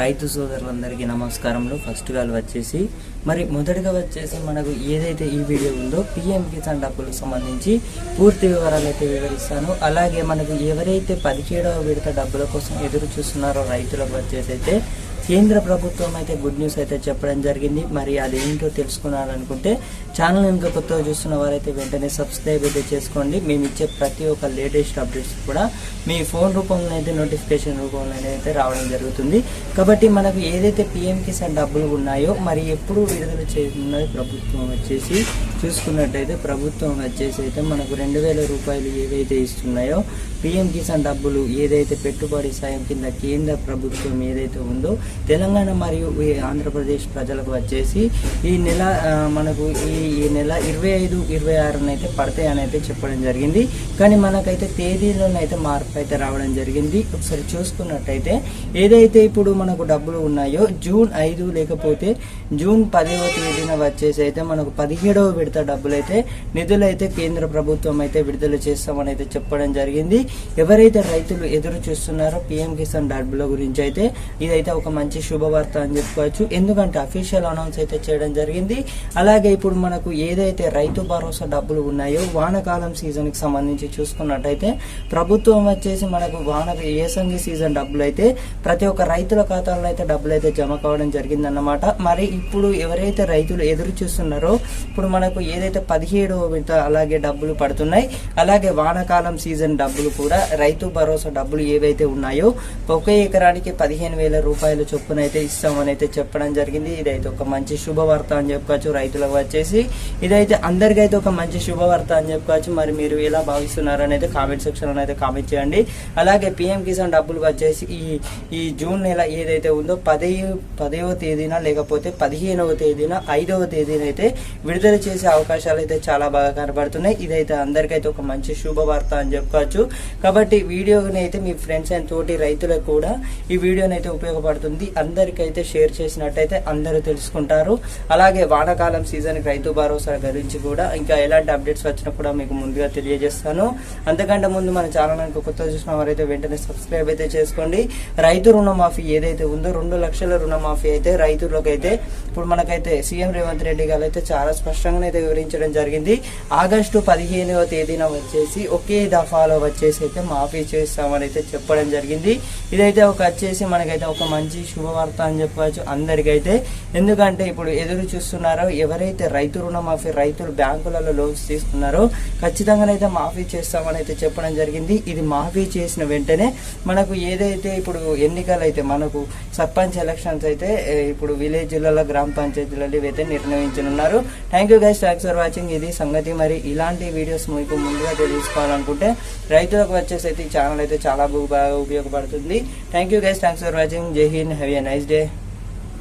రైతు సోదరులందరికీ నమస్కారములు. ఫస్ట్ వాళ్ళు వచ్చేసి మరి మొదటగా వచ్చేసి మనకు ఏదైతే ఈ వీడియో ఉందో పిఎం కిసాన్ డబ్బులకు సంబంధించి పూర్తి వివరాలు అయితే వివరిస్తాను. అలాగే మనకు ఎవరైతే పదిహేడవ విడత డబ్బుల కోసం ఎదురు చూస్తున్నారో రైతులకు వచ్చేసి అయితే కేంద్ర ప్రభుత్వం అయితే గుడ్ న్యూస్ అయితే చెప్పడం జరిగింది. మరి అది ఏంటో తెలుసుకున్నారనుకుంటే ఛానల్ ఇంకా కొత్తగా చూస్తున్న వారైతే వెంటనే సబ్స్క్రైబ్ అయితే చేసుకోండి. మేము ఇచ్చే ప్రతి ఒక్క లేటెస్ట్ అప్డేట్స్ కూడా మీ ఫోన్ రూపంలో అయితే నోటిఫికేషన్ రూపంలో అయితే రావడం జరుగుతుంది. కాబట్టి మనకు ఏదైతే పిఎం కిసాన్ డబ్బులు ఉన్నాయో మరి ఎప్పుడు విడుదల చేస్తున్నది ప్రభుత్వం వచ్చేసి చూసుకున్నట్టయితే ప్రభుత్వం వచ్చేసి అయితే మనకు రెండు వేల రూపాయలు ఏవైతే ఇస్తున్నాయో పిఎం కిసాన్ డబ్బులు ఏదైతే పెట్టుబడి సాయం కింద కేంద్ర ప్రభుత్వం ఏదైతే ఉందో తెలంగాణ మరియు ఈ ఆంధ్రప్రదేశ్ ప్రజలకు వచ్చేసి ఈ నెల మనకు ఈ ఈ నెల ఇరవై ఐదు ఇరవై ఆరునైతే పడతాయని అయితే చెప్పడం జరిగింది. కానీ మనకైతే తేదీలోనైతే మార్పు అయితే రావడం జరిగింది. ఒకసారి చూసుకున్నట్టయితే ఏదైతే ఇప్పుడు మనకు డబ్బులు ఉన్నాయో జూన్ ఐదు లేకపోతే జూన్ పదవ తేదీన వచ్చేసి అయితే మనకు పదిహేడవ విడత డబ్బులు అయితే నిధులు అయితే కేంద్ర ప్రభుత్వం అయితే విడుదల చేస్తామని అయితే చెప్పడం జరిగింది. ఎవరైతే రైతులు ఎదురు చూస్తున్నారో పిఎం కిసాన్ డబ్బుల గురించి అయితే ఇదైతే ఒక మంచి శుభవార్త అని చెప్పుకోవచ్చు. ఎందుకంటే అఫీషియల్ అనౌన్స్ అయితే చేయడం జరిగింది. అలాగే ఇప్పుడు మనకు ఏదైతే రైతు భరోసా డబ్బులు ఉన్నాయో వానకాలం సీజన్కి సంబంధించి చూసుకున్నట్టయితే ప్రభుత్వం వచ్చేసి మనకు వాన ఏసంగి సీజన్ డబ్బులు అయితే ప్రతి ఒక్క రైతుల ఖాతాలో అయితే డబ్బులు అయితే జమ కావడం జరిగిందన్నమాట. మరి ఇప్పుడు ఎవరైతే రైతులు ఎదురు చూస్తున్నారో ఇప్పుడు మనకు ఏదైతే పదిహేడు విడత అలాగే డబ్బులు పడుతున్నాయి అలాగే వానాకాలం సీజన్ డబ్బులు కూడా రైతు భరోసా డబ్బులు ఏవైతే ఉన్నాయో ఒక ఎకరానికి పదిహేను వేల రూపాయల చొప్పున అయితే ఇస్తామని అయితే చెప్పడం జరిగింది. ఇదైతే ఒక మంచి శుభవార్త అని చెప్పుకోవచ్చు రైతులకు వచ్చేసి. ఇదైతే అందరికైతే ఒక మంచి శుభవార్త అని చెప్పుకోవచ్చు. మరి మీరు ఎలా భావిస్తున్నారని అయితే కామెంట్ సెక్షన్ అయితే కామెంట్ చేయండి. అలాగే పిఎం కిసాన్ డబ్బులు వచ్చేసి ఈ ఈ జూన్ నెల ఏదైతే ఉందో పదే పదవ తేదీన లేకపోతే పదిహేనవ తేదీన ఐదవ తేదీన అయితే విడుదల చేసే అవకాశాలు అయితే చాలా బాగా కనబడుతున్నాయి. ఇదైతే అందరికైతే ఒక మంచి శుభవార్త అని చెప్పుకోవచ్చు. కాబట్టి వీడియోని అయితే మీ ఫ్రెండ్స్ అండ్ తోటి రైతులకు కూడా ఈ వీడియోని అయితే ఉపయోగపడుతుంది. అందరికైతే షేర్ చేసినట్టయితే అందరూ తెలుసుకుంటారు. అలాగే వానాకాలం సీజన్కి రైతు భరోసా గురించి కూడా ఇంకా ఎలాంటి అప్డేట్స్ వచ్చినా కూడా మీకు ముందుగా తెలియజేస్తాను. అంతకంటే ముందు మన ఛానల్ ఇంకా కొత్త చూసిన వారైతే వెంటనే సబ్స్క్రైబ్ అయితే చేసుకోండి. రైతు రుణమాఫీ ఏదైతే ఉందో రెండు లక్షల రుణమాఫీ అయితే రైతులకు అయితే ఇప్పుడు మనకైతే సీఎం రేవంత్ రెడ్డి గారు అయితే చాలా స్పష్టంగా అయితే వివరించడం జరిగింది. ఆగస్టు పదిహేనవ తేదీన వచ్చేసి ఒకే దఫాలో వచ్చేసి అయితే మాఫీ చేస్తామని అయితే చెప్పడం జరిగింది. ఇదైతే ఒక వచ్చేసి మనకైతే ఒక మంచి శుభవార్త అని చెప్పవచ్చు అందరికైతే. ఎందుకంటే ఇప్పుడు ఎదురు చూస్తున్నారో ఎవరైతే రైతు రుణమాఫీ రైతులు బ్యాంకులలో లోన్స్ తీసుకున్నారో ఖచ్చితంగానైతే మాఫీ చేస్తామని అయితే చెప్పడం జరిగింది. ఇది మాఫీ చేసిన వెంటనే మనకు ఏదైతే ఇప్పుడు ఎన్నికలు అయితే మనకు సర్పంచ్ ఎలక్షన్స్ అయితే ఇప్పుడు విలేజ్లలో గ్రామ పంచాయతీలలో ఇవైతే నిర్ణయించనున్నారు. Thank you guys thanks for watching ఇది సంగతి. మరి ఇలాంటి వీడియోస్ మీకు ముందుగా తెలుసుకోవాలనుకుంటే రైతులకు వచ్చేసి అయితే ఈ ఛానల్ అయితే చాలా బాగా ఉపయోగపడుతుంది. Thank you guys thanks for watching జై Hind. Have a nice day